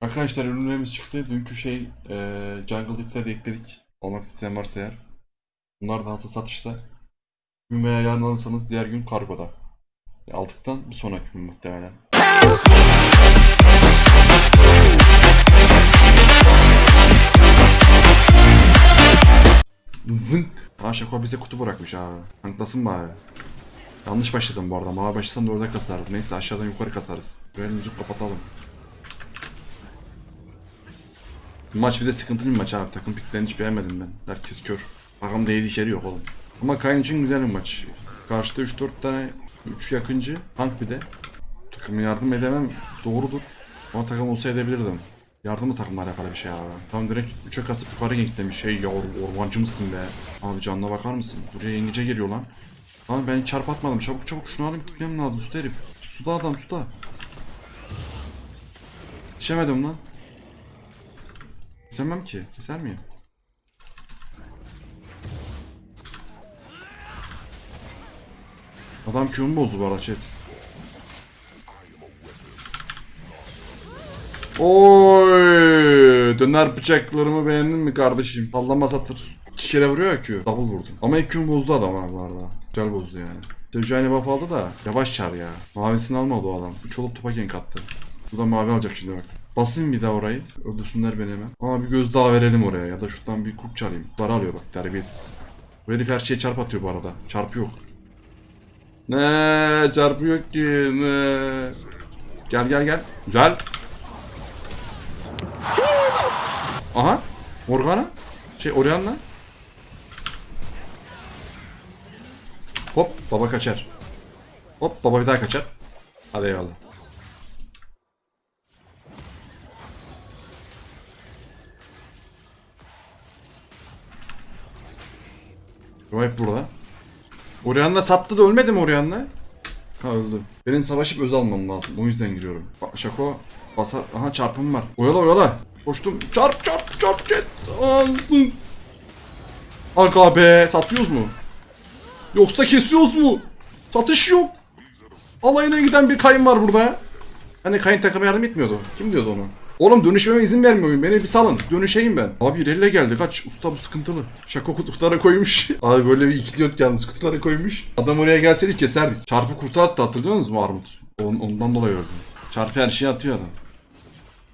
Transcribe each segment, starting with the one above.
Arkadaşlar ürünlerimiz çıktı. Dünkü şey eee Jungle Tips'e de ekledik. Almak isteyen varsa eğer. Bunlar da hatı satışta. Gün veya yarın alırsanız diğer gün kargoda. E, aldıktan bir sonraki gün muhtemelen. Zınk. Aa Şako bize kutu bırakmış abi. Tanklasın bari. Yanlış başladım bu arada. Mavi başlasam da orada kasardım. Neyse aşağıdan yukarı kasarız. Böyle müzik kapatalım. Maç bir de sıkıntılı bir maç abi. Takım piklerini hiç beğenmedim ben. Herkes kör. Takım değil içeri yok oğlum. Ama Kayn için güzel bir maç. Karşıda 3-4 tane 3 yakıncı. Tank bir de. Takıma yardım edemem doğrudur. Ama takım olsa edebilirdim. Yardımı takımla alakalı bir şey abi. Tam direkt 3'e kasıp yukarı demiş. Şey ya or- ormancı mısın be? Abi canına bakar mısın? Buraya yenice geliyor lan. Lan ben çarp atmadım. Çabuk çabuk şunu alayım gitmem lazım. Suda herif. Suda adam suda. Yetişemedim lan. Kesemem ki. Keser miyim? Adam Q'mu bozdu bu arada chat. Oy! Döner bıçaklarımı beğendin mi kardeşim? Sallama satır. İki kere vuruyor ya Q. Double vurdum. Ama ilk Q'mu bozdu adam abi bu arada. Güzel bozdu yani. Sejuani buff aldı da yavaş çar ya. Mavisini almadı o adam. 3 olup topa gank attı. Bu da mavi alacak şimdi bak. Basayım bir daha orayı. Öldürsünler beni hemen. Ama bir göz daha verelim oraya. Ya da şuradan bir kurt çarayım. Dar alıyor bak terbiyesiz. Bu herif her şeye çarp atıyor bu arada. Çarpı yok. Ne çarpı yok ki ne. Gel gel gel. Güzel. Aha. Morgana. Şey Orianna. Hop baba kaçar. Hop baba bir daha kaçar. Hadi eyvallah. O hep burada. Orianna sattı da ölmedi mi Orianna? Ha öldü. Benim savaşıp öz almam lazım. O yüzden giriyorum. Bak Şako basar. Aha çarpım var. Oyala oyala. Koştum. Çarp çarp çarp get. Ansın. Aga be. Satıyoruz mu? Yoksa kesiyoruz mu? Satış yok. Alayına giden bir kayın var burada. Hani kayın takıma yardım etmiyordu. Kim diyordu onu? Oğlum dönüşmeme izin vermiyor oyun. Beni bir salın. Dönüşeyim ben. Abi ilerle geldi. Kaç. Usta bu sıkıntılı. Şaka kutulara koymuş. Abi böyle bir ikiliyot yalnız kutulara koymuş. Adam oraya gelseydi keserdik. Çarpı kurtardı hatırlıyor musunuz mu Armut? On, ondan dolayı öldüm. Çarpı her şeyi atıyor adam.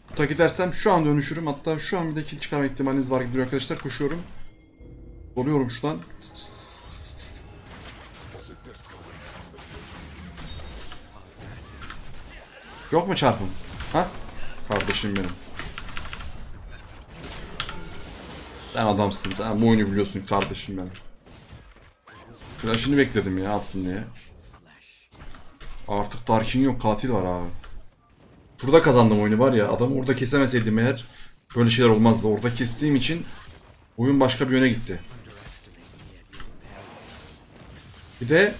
Kuta gidersem şu an dönüşürüm. Hatta şu an bir de kill çıkarma ihtimaliniz var gidiyor arkadaşlar. Koşuyorum. Doluyorum şuradan. Yok mu çarpım? Kardeşim benim. Sen adamsın. Sen bu oyunu biliyorsun kardeşim benim. Flash'ını bekledim ya atsın diye. Artık Darkin yok katil var abi. Şurada kazandım oyunu var ya adamı orada kesemeseydim eğer böyle şeyler olmazdı. Orada kestiğim için oyun başka bir yöne gitti. Bir de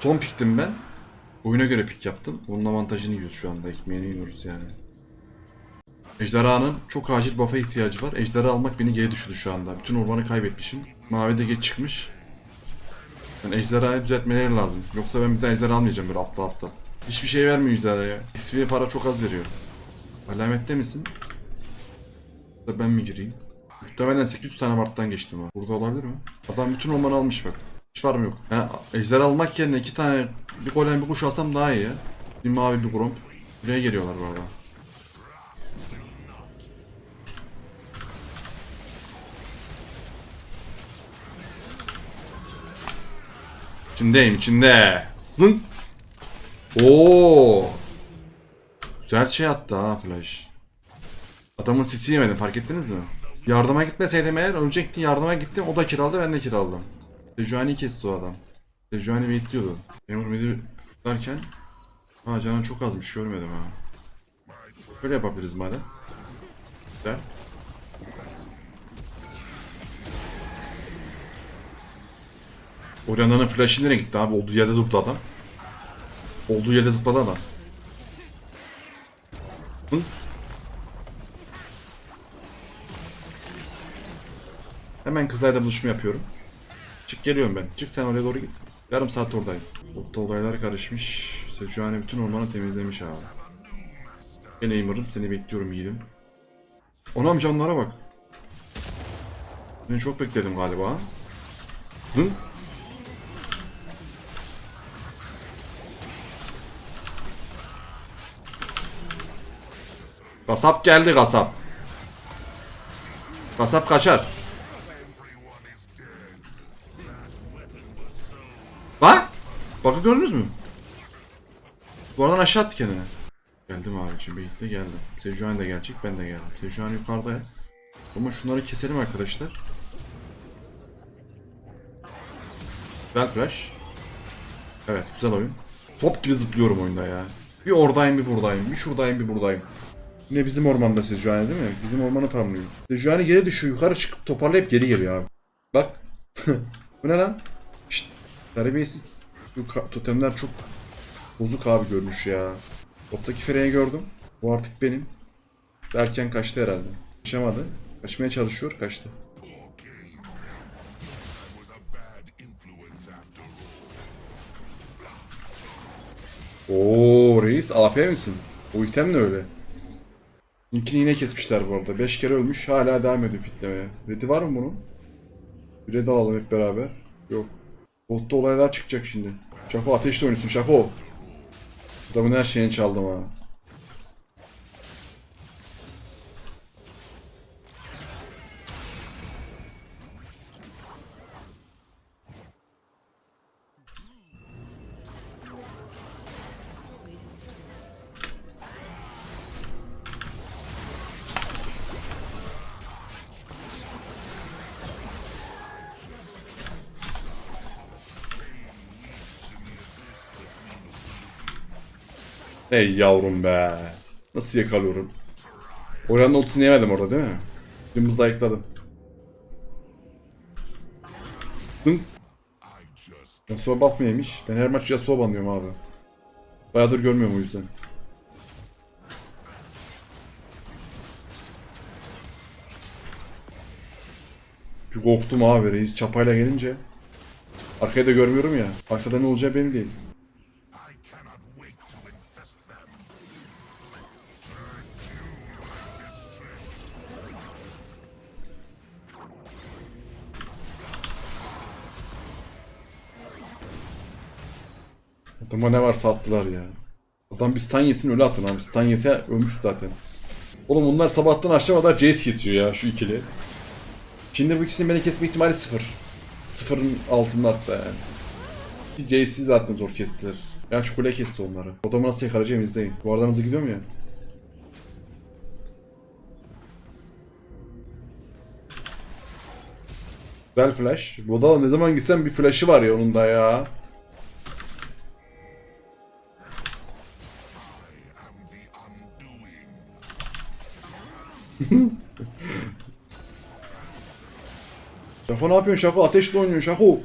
son piktim ben. Oyuna göre pik yaptım. Bunun avantajını yiyoruz şu anda. Ekmeğini yiyoruz yani. Ejderhanın çok acil buff'a ihtiyacı var. Ejderha almak beni geri düşürdü şu anda. Bütün ormanı kaybetmişim. Mavi de geç çıkmış. Yani ejderhayı düzeltmeleri lazım. Yoksa ben bir daha ejderha almayacağım böyle aptal aptal. Hiçbir şey vermiyor ejderhaya. XP para çok az veriyor. Alamette misin? Da ben mi gireyim? Muhtemelen 800 tane Mart'tan geçtim ha. Burada olabilir mi? Adam bütün ormanı almış bak. Hiç var mı yok. Yani ejderha almak yerine iki tane bir golem bir kuş alsam daha iyi ya. Bir mavi bir gromp. Buraya geliyorlar bu arada. İçindeyim içinde. Zın. Oo. Güzel şey attı ha flash. Adamın sisi yemedim fark ettiniz mi? Yardıma gitmeseydim eğer ölecekti yardıma gittim o da kiraldı ben de kiraldım. Sejuani kesti o adam. Sejuani bekliyordu. Memur müdür derken Ha canın çok azmış görmedim ha. Böyle yapabiliriz madem. Güzel. Orianna'nın flash'ı nereye gitti abi? Olduğu yerde durdu adam. Olduğu yerde zıpladı adam. Hı? Hemen kızlarla buluşma yapıyorum. Çık geliyorum ben. Çık sen oraya doğru git. Yarım saat oradayım. Botta olaylar karışmış. Sejuani bütün ormanı temizlemiş abi. Ben Aimer'ım seni bekliyorum yiğidim. Onam canlara bak. Ben çok bekledim galiba. Zın. Kasap geldi kasap. Kasap kaçar. Lan! Bakı gördünüz mü? Bu aradan aşağı attı kendini. Geldim abicim birlikte geldim. Sejuani de gelecek ben de geldim. Sejuani yukarıda ya. Ama şunları keselim arkadaşlar. Güzel flash. Evet güzel oyun. Top gibi zıplıyorum oyunda ya. Bir oradayım bir buradayım. Bir şuradayım bir buradayım. Yine bizim ormanda Sejuani değil mi? Bizim ormanı farmlıyor. Sejuani geri düşüyor. Yukarı çıkıp toparlayıp geri geliyor abi. Bak. Bu ne lan? Şşt. Terbiyesiz. Bu totemler çok bozuk abi görünüş ya. Toptaki Frey'i gördüm. Bu artık benim. Derken kaçtı herhalde. Kaçamadı. Kaçmaya çalışıyor. Kaçtı. Oo reis AP misin? O item ne öyle? İlkini yine kesmişler bu arada. 5 kere ölmüş hala devam ediyor pitlemeye. Red'i var mı bunun? Bir red alalım hep beraber. Yok. Botta olaylar çıkacak şimdi. Şako ateşle oynuyorsun Şako. Adamın her şeyini çaldım ha. Ey yavrum be. Nasıl yakalıyorum? Oranın ultisini yemedim orada değil mi? Dümdüz ayıkladım. Dın. Yasuo yemiş? Ben her maç Yasuo banlıyorum abi. Bayağıdır görmüyorum o yüzden. Bir korktum abi reis çapayla gelince. Arkayı da görmüyorum ya. Arkada ne olacağı belli değil. Adama ne varsa attılar ya. Adam bir stun yesin öyle atın abi. Stun ölmüş zaten. Oğlum bunlar sabahtan akşama kadar Jace kesiyor ya şu ikili. Şimdi bu ikisinin beni kesme ihtimali sıfır. Sıfırın altında hatta yani. Bir Jace'i zaten zor kestiler. Ya şu kule kesti onları. Adamı nasıl yakalayacağım izleyin. Bu aradan hızlı gidiyor mu ya? Güzel flash. Bu da ne zaman gitsem bir flash'ı var ya onun da ya. Şako ne yapıyorsun Şako? Ateşle oynuyorsun Şako.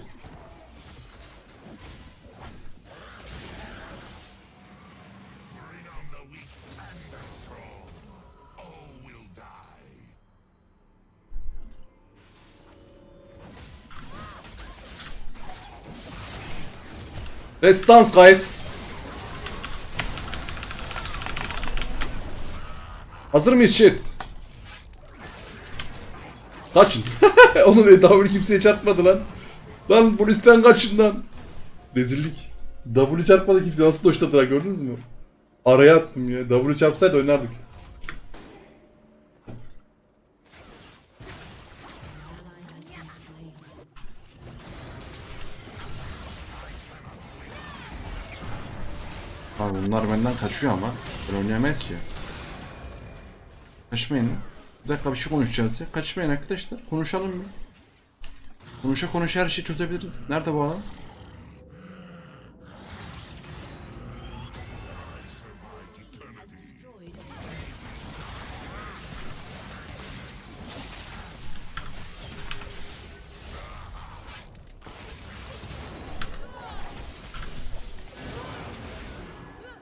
Let's dance guys. Hazır mıyız shit? Kaçın. Onun W kimseye çarpmadı lan. Lan polisten kaçın lan. Rezillik. W çarpmadı kimse nasıl doşladılar gördünüz mü? Araya attım ya. W çarpsaydı oynardık. Abi bunlar benden kaçıyor ama. Ben oynayamayız ki. Kaçmayın. Bir dakika bir şey konuşacağız ya. Kaçmayın arkadaşlar. Konuşalım mı? Konuşa konuşa her şeyi çözebiliriz. Nerede bu adam?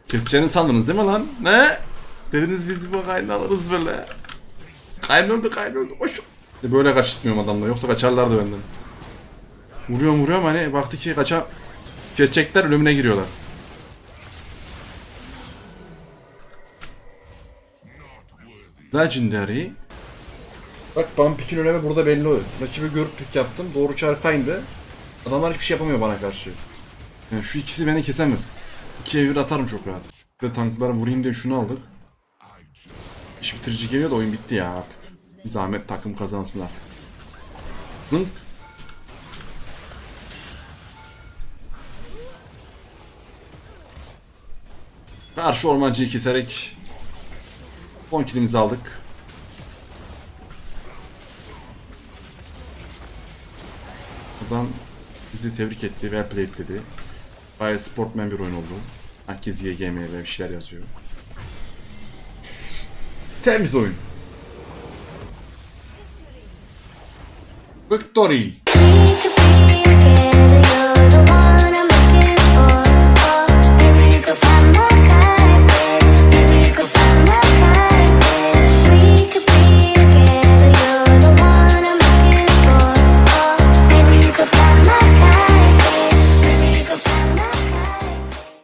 Keseceğini sandınız değil mi lan? Ne? Dediniz biz bu kaynı alırız böyle. Kaynırdı kaynırdı koş. E böyle kaçırtmıyorum adamla yoksa kaçarlardı benden. Vuruyorum vuruyorum hani baktı ki kaça kesecekler ölümüne giriyorlar. Legendary. Bak Bumpik'in önemi burada belli oluyor. Rakibi görüp pik yaptım. Doğru çarpı aynı. Adamlar hiçbir şey yapamıyor bana karşı. Yani şu ikisi beni kesemez. İki evir atarım çok rahat. Bir de tanklara vurayım diye şunu aldık. İş bitirici geliyor da oyun bitti ya artık. Bir zahmet takım kazansın artık. Hınk. Karşı ormancıyı keserek 10 kilimizi aldık. Buradan bizi tebrik etti, well played dedi. Bayağı sportman bir oyun oldu. Herkes YGM ve bir şeyler yazıyor. Temiz oyun. Victory.